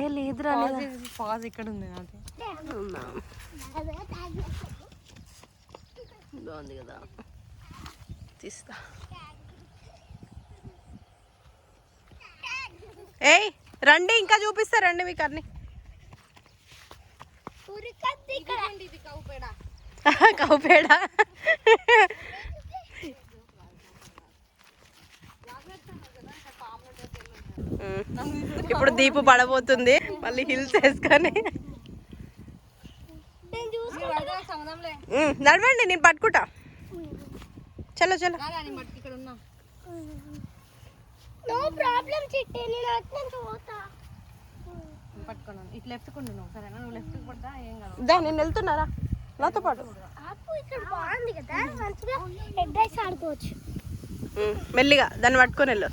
ఏ లేదురా పాజ్ ఇక్కడ ఉంది? బాగుంది కదా. తీస్తా. ఏయ్ రండి ఇంకా చూపిస్తా రండి మీకు అన్ని కౌపేడ. ఇప్పుడు దీపు పడబోతుంది. మళ్ళీ హిల్స్ వేసుకొని నడవండి నేను పట్టుకుంటా. చలో చలో. నో ప్రాబ్లం చిట్టి. నేను అట్లా పోతా. పట్టుకున్నాను ఇటు లెఫ్ట్ కొండు నువ్వు. సరేనా? నువ్వు లెఫ్ట్ పడతా ఏం కాదు. దా నేను వెళ్తున్నారా? నాతో పాటు. ఆపు ఇక్కడ బాగుంది కదా. మంచిగా హెడ్ ఆడుకోవచ్చు. మెల్లిగా దాన్ని పట్టుకొని వెళ్ళు.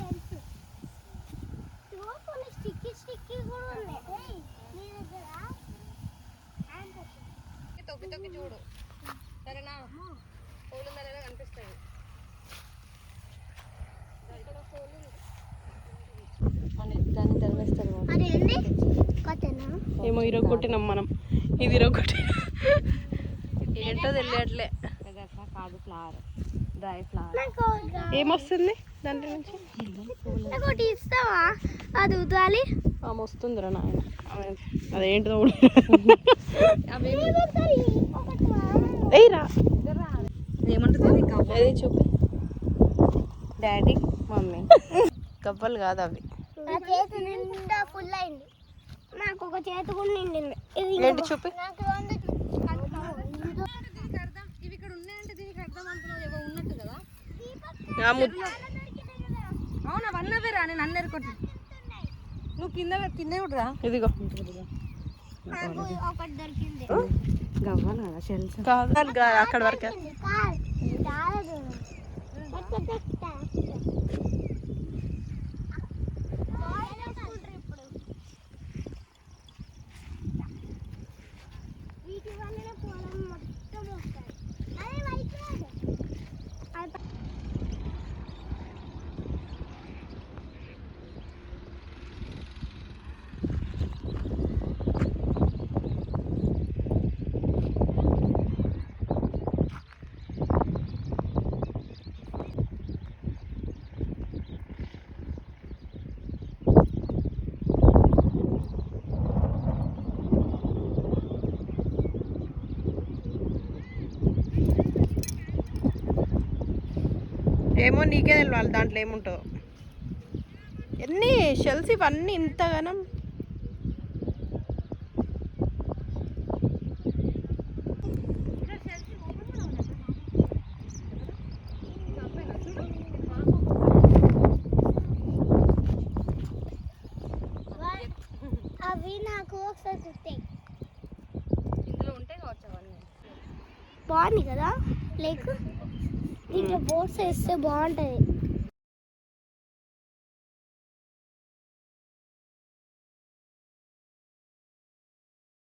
దాన్ని తరివేస్తారు ఏమో ఈరోజు కొట్టినాం మనం. ఇది ఈరోజు కొట్టి ఏంటో తెలియట్లే. కాదు ఫ్లవర్ డ్రై ఫ్లవర్ ఏమొస్తుంది దాంట్లో నుంచి? ఒకటి ఇస్తావా? అది ఉదాలి. ఆమె వస్తుందిరా నాయన. అదేంటిదో కూడా ఏయ్ రా. ఏమంటుంది ఏది చూపి. Daddy mummy. కప్పలు కాదు అవి. నా చేతి నిండా ఫుల్ అయింది. నాకు ఒక చేతి కూడా నిండింది. ఇది ఏంటి చూపి? నాకు రెండు ఇవి ఇక్కడ ఉన్నాయంటే దీనికి అర్థం అనుకున్నావు ఏవో ఉన్నట్టు కదా? అవునా వన్ అవేరా నేను అన్న ఎరుకొట్టు నువ్వు కింద కింద కూడా ఇదిగో. నాకు ఒకటి దొరికింది. గవ్వాలి కదా షెల్స్ కాదు కాదు, అక్కడ వరకే కాదు, చాలా దూరం. ఎక్కడ తెస్తా? బాయిల్ వేసుకుంటారు ఇప్పుడు. వీటి వల్లనే పొలం మొత్తం వస్తాయి. అదే వైట్ కాదు. అది ఏమో నీకే తెలియాలి దాంట్లో ఏముంటుందో. ఎన్ని షెల్స్ ఇవన్నీ ఇంతగానం? అవి నాకు ఒకసారి కుట్టాయి ఇందులో ఉంటే కావచ్చు అవన్నీ. బాగుంది కదా? లేక్? దీంట్లో బోట్స్ వేస్తే బాగుంటుంది